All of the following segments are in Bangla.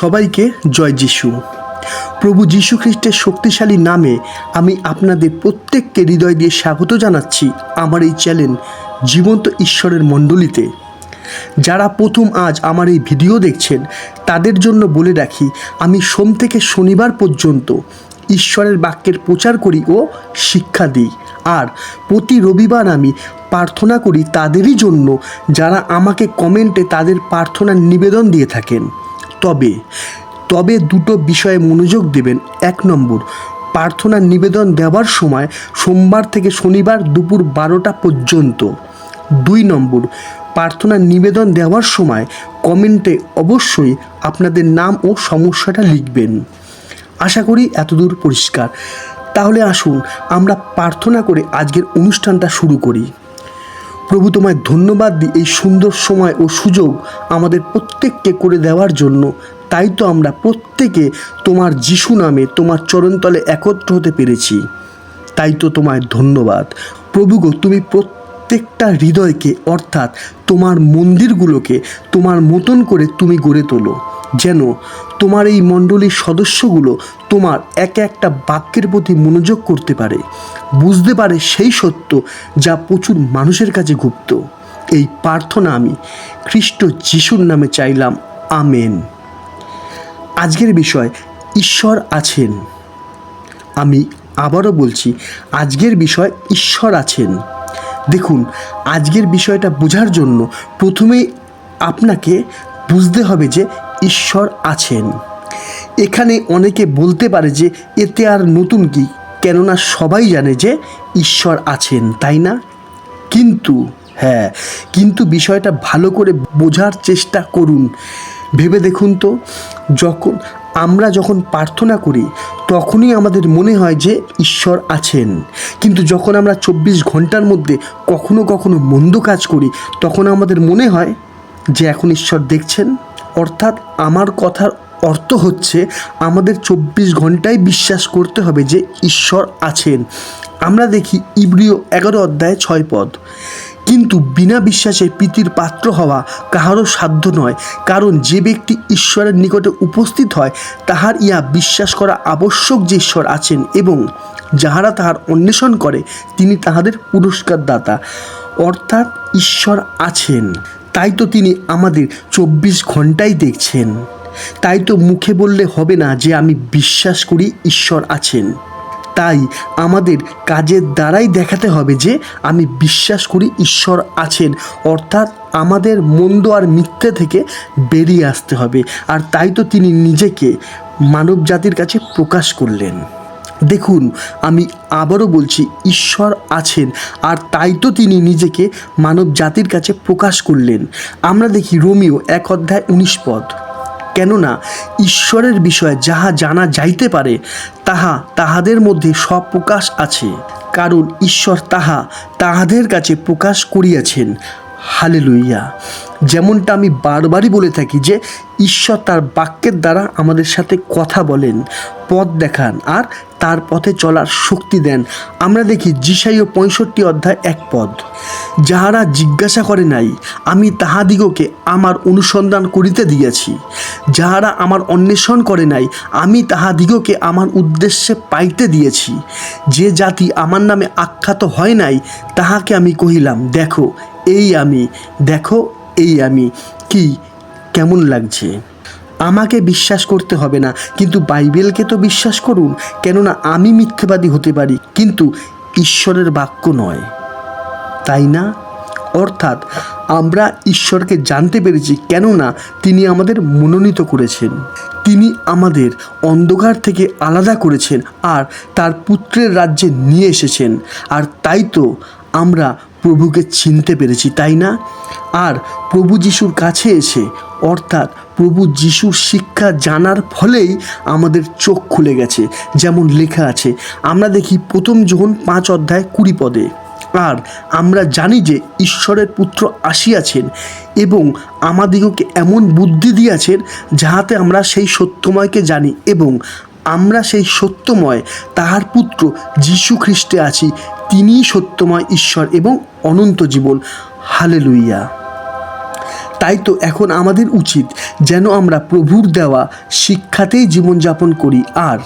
সবাইকে জয় যিশু। প্রভু যীশু খ্রিস্টের শক্তিশালী নামে আমি আপনাদের প্রত্যেককে হৃদয় দিয়ে স্বাগত জানাচ্ছি আমার এই চ্যানেল জীবন্ত ঈশ্বরের মণ্ডলীতে। যারা প্রথম আজ আমার এই ভিডিও দেখছেন, তাদের জন্য বলে রাখি, আমি সোম থেকে শনিবার পর্যন্ত ঈশ্বরের বাক্যের প্রচার করি ও শিক্ষা দিই। আর প্রতি রবিবার আমি প্রার্থনা করি তাদেরই জন্য, যারা আমাকে কমেন্টে তাদের প্রার্থনার নিবেদন দিয়ে থাকেন। তবে তবে দুটো বিষয়ে মনোযোগ দেবেন। এক নম্বর প্রার্থনার নিবেদন দেওয়ার সময় সোমবার থেকে শনিবার দুপুর বারোটা পর্যন্ত। দুই নম্বর প্রার্থনার নিবেদন দেওয়ার সময় কমেন্টে অবশ্যই আপনাদের নাম ও সমস্যাটা লিখবেন। আশা করি এতদূর পরিষ্কার। তাহলে আসুন, আমরা প্রার্থনা করে আজকের অনুষ্ঠানটা শুরু করি। প্রভু তোমায় ধন্যবাদ দিই এই সুন্দর সময় ও সুযোগ আমাদের প্রত্যেককে করে দেওয়ার জন্য। তাই তো আমরা প্রত্যেকে তোমার যিশু নামে তোমার চরণতলে একত্র হতে পেরেছি। তাই তো তোমায় ধন্যবাদ। প্রভু গো, তুমি প্রত্যেকটা হৃদয়কে অর্থাৎ তোমার মন্দিরগুলোকে তোমার মতন করে তুমি গড়ে তোলো। যেন তোমার এই মণ্ডলীর সদস্যগুলো তোমার এক একটা বাক্যের প্রতি মনোযোগ করতে পারে, বুঝতে পারে সেই সত্য যা প্রচুর মানুষের কাছে গুপ্ত। এই প্রার্থনা আমি খ্রিস্ট যিশুর নামে চাইলাম, আমেন। আজকের বিষয়, ঈশ্বর আছেন। আমি আবারও বলছি, আজকের বিষয়, ঈশ্বর আছেন। দেখুন, আজকের বিষয়টা বোঝার জন্য প্রথমেই আপনাকে বুঝতে হবে যে ঈশ্বর আছেন। এখানে অনেকে বলতে পারে যে, এতে আর নতুন কি? কেননা সবাই জানে যে, ঈশ্বর আছেন, তাই না? কিন্তু হ্যাঁ কিন্তু বিষয়টা ভালো করে বোঝার চেষ্টা করুন। ভেবে দেখুন তো, যখন আমরা যখন প্রার্থনা করি, তখনই আমাদের মনে হয় যে, ঈশ্বর আছেন। কিন্তু যখন আমরা চব্বিশ ঘণ্টার মধ্যে কখনো কখনো মন্দ কাজ করি, তখন আমাদের মনে হয় যে, এখন ঈশ্বর দেখছেন। অর্থাৎ আমার কথার অর্থ হচ্ছে আমাদের চব্বিশ ঘন্টায় বিশ্বাস করতে হবে যে ঈশ্বর আছেন। আমরা দেখি ইব্রিয় এগারো অধ্যায় ছয় পদ। কিন্তু বিনা বিশ্বাসে প্রীতির পাত্র হওয়া কাহারও সাধ্য নয়, কারণ যে ব্যক্তি ঈশ্বরের নিকটে উপস্থিত হয়, তাহার ইয়া বিশ্বাস করা আবশ্যক যে ঈশ্বর আছেন এবং যাহারা তাহার অন্বেষণ করে, তিনি তাহাদের পুরস্কার দাতা অর্থাৎ ঈশ্বর আছেন। তাই তো তিনি আমাদের চব্বিশ ঘন্টাই দেখছেন। তাই তো মুখে বললে হবে না যে আমি বিশ্বাস করি ঈশ্বর আছেন। তাই আমাদের কাজের দ্বারাই দেখাতে হবে যে আমি বিশ্বাস করি ঈশ্বর আছেন। অর্থাৎ আমাদের মন্দ আর মিথ্যে থেকে বেরিয়ে আসতে হবে। আর তাই তো তিনি নিজেকে মানব জাতির কাছে প্রকাশ করলেন। দেখুন, আমি আবারও বলছি, ঈশ্বর আছেন, আর তাই তো তিনি নিজেকে মানব জাতির কাছে প্রকাশ করলেন। আমরা দেখি রোমিও এক অধ্যায় উনিশ পদ। কেননা, ঈশ্বরের বিষয়ে যাহা জানা যাইতে পারে, তাহা তাহাদের মধ্যে স্বপ্রকাশ আছে, কারণ ঈশ্বর তাহা তাহাদের কাছে প্রকাশ করিয়াছেন। হালে লইয়া যেমনটা আমি বারবারই বলে থাকি যে, ঈশ্বর তার বাক্যের দ্বারা আমাদের সাথে কথা বলেন, পথ দেখান, আর তার পথে চলার শক্তি দেন। আমরা দেখি জিসাই ও পঁয়ষট্টি অধ্যায় এক পদ। যাহারা জিজ্ঞাসা করে নাই, আমি তাহাদিগকে আমার অনুসন্ধান করিতে দিয়াছি। যাহারা আমার অন্বেষণ করে নাই, আমি তাহাদিগকে আমার উদ্দেশ্যে পাইতে দিয়েছি। যে জাতি আমার নামে আখ্যাত হয় নাই, তাহাকে আমি কহিলাম, দেখো, এই আমি, দেখো, এই আমি, কি কেমন লাগছে? আমাকে বিশ্বাস করতে হবে না। কিন্তু বাইবেলকে তো বিশ্বাস করুন, কেননা আমি মিথ্যেবাদী হতে পারি, কিন্তু ঈশ্বরের বাক্য নয়। তাই না? অর্থাৎ আমরা ঈশ্বরকে জানতে পেরেছি, কেননা তিনি আমাদের মনোনীত করেছেন। তিনি আমাদের অন্ধকার থেকে আলাদা করেছেন, আর তার পুত্রের রাজ্যে নিয়ে এসেছেন। আর তাই তো আমরা প্রভুকে চিনতে পেরেছি, তাই না? আর প্রভু যিশুর কাছে এসে, অর্থাৎ প্রভু যিশুর শিক্ষা জানার ফলেই আমাদের চোখ খুলে গেছে, যেমন লেখা আছে। আমরা দেখি প্রথম যখন পাঁচ অধ্যায় কুড়ি পদে, আর আমরা জানি যে ঈশ্বরের পুত্র আসিয়াছেন এবং আমাদিগকে এমন বুদ্ধি দিয়াছেন যাহাতে আমরা সেই সত্যময়কে জানি এবং আমরা সেই সত্যময় তাহার পুত্র যীশু খ্রিস্টে আছি তিনিই সত্যময় ঈশ্বর এবং অনন্ত জীবন। হালে লুইয়া তাই তো এখন আমাদের উচিত যেন আমরা প্রভুর দেওয়া শিক্ষাতেই জীবনযাপন করি, আর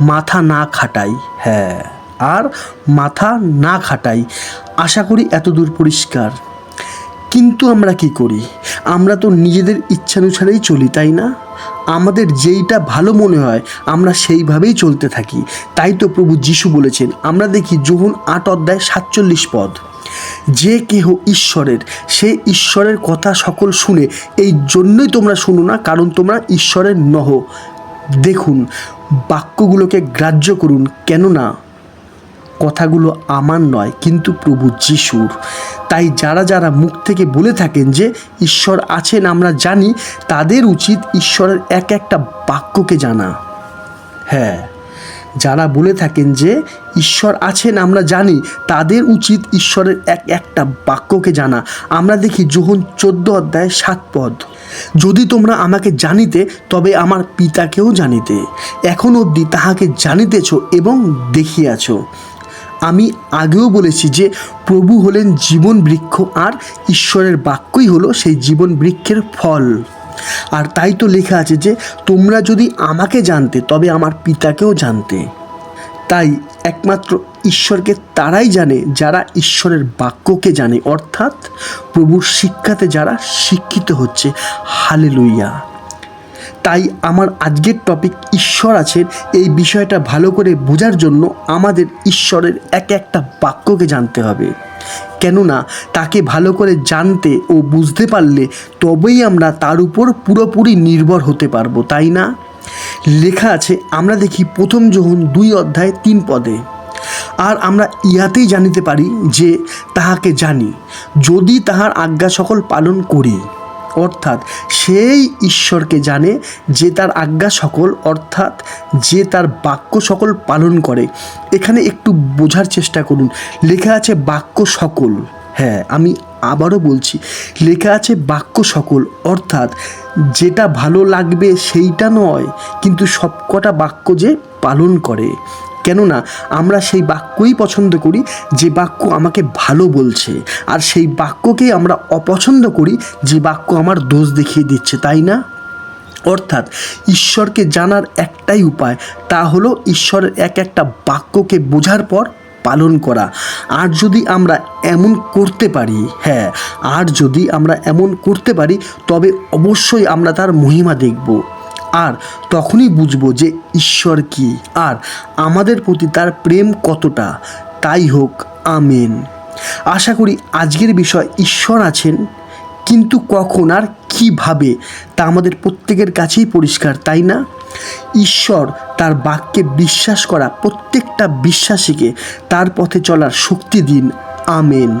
মাথা না খাটাই। হ্যাঁ আর মাথা না খাটাই। আশা করি এতদূর পরিষ্কার। কিন্তু আমরা কি করি? আমরা তো নিজেদের ইচ্ছানুসারেই চলি, তাই না? আমাদের যেইটা ভালো মনে হয়, আমরা সেইভাবেই চলতে থাকি। তাই তো প্রভু যিশু বলেছেন, আমরা দেখি যোহন আট অধ্যায় সাতচল্লিশ পদ, যে কেহ ঈশ্বরের, সে ঈশ্বরের কথা সকল শুনে, এই জন্যই তোমরা শুনো না, কারণ তোমরা ঈশ্বরের নহ। দেখুন, বাক্যগুলোকে গ্রাহ্য করুন, কেননা কথাগুলো আমার নয়, কিন্তু প্রভু যিশুর। তাই যারা যারা মুখ থেকে বলে থাকেন যে ঈশ্বর আছেন, আমরা জানি তাদের উচিত ঈশ্বরের এক একটা বাক্যকে জানা। হ্যাঁ যারা বলে থাকেন যে ঈশ্বর আছেন, আমরা জানি তাদের উচিত ঈশ্বরের এক একটা বাক্যকে জানা। আমরা দেখি যোহন চোদ্দ অধ্যায় সাত পদ, যদি তোমরা আমাকে জানিতে, তবে আমার পিতাকেও জানিতে। এখন অবধি তাহাকে জানিতেছ এবং দেখিয়াছ। আমি আগেও বলেছি যে প্রভু হলেন জীবন বৃক্ষ আর ঈশ্বরের বাক্যই হলো সেই জীবন বৃক্ষের ফল। আর তাই তো লেখা আছে যে তোমরা যদি আমাকে জানতে, তবে আমার পিতাকেও জানতে। তাই একমাত্র ঈশ্বরকে তারাই জানে যারা ঈশ্বরের বাক্যকে জানে, অর্থাৎ প্রভুর শিক্ষাতে যারা শিক্ষিত হচ্ছে। হালে তাই আমার আজকের টপিক ঈশ্বর আছেন এই বিষয়টা ভালো করে বোঝার জন্য আমাদের ঈশ্বরের এক একটা বাক্যকে জানতে হবে। কেননা তাকে ভালো করে জানতে ও বুঝতে পারলে তবেই আমরা তার উপর পুরোপুরি নির্ভর হতে পারব, তাই না? লেখা আছে, আমরা দেখি প্রথম যখন দুই অধ্যায় তিন পদে, আর আমরা ইহাতেই জানিতে পারি যে তাহাকে জানি, যদি তাহার আজ্ঞা সকল পালন করি। অর্থাৎ সেই ঈশ্বরকে জানে যে তার আজ্ঞা সকল, অর্থাৎ যে তার বাক্য সকল পালন করে। এখানে একটু বোঝার চেষ্টা করুন। লেখা আছে বাক্য সকল। হ্যাঁ আমি আবারও বলছি, লেখা আছে বাক্য সকল, অর্থাৎ যেটা ভালো লাগবে সেইটা নয়, কিন্তু সবকটা বাক্য যে পালন করে। কেননা আমরা সেই বাক্যই পছন্দ করি, যে বাক্য আমাকে ভালো বলছে। আর সেই বাক্যকেই আমরা অপছন্দ করি, যে বাক্য আমার দোষ দেখিয়ে দিচ্ছে, তাই না? অর্থাৎ ঈশ্বরকে জানার একটাই উপায়, তা হলো ঈশ্বরের এক একটা বাক্যকে বোঝার পর পালন করা। আর যদি আমরা এমন করতে পারি হ্যাঁ আর যদি আমরা এমন করতে পারি, তবে অবশ্যই আমরা তার মহিমা দেখব। আর তখনই বুঝব যে ঈশ্বর কি আর আমাদের প্রতি তার প্রেম কতটা। তাই হোক, আমেন। আশা করি আজকের বিষয় ঈশ্বর আছেন, কিন্তু কখন আর কীভাবে তা আমাদের প্রত্যেকের কাছেই পরিষ্কার, তাই না? ঈশ্বর তার বাক্যে বিশ্বাস করা প্রত্যেকটা বিশ্বাসীকে তার পথে চলার শক্তি দিন, আমেন।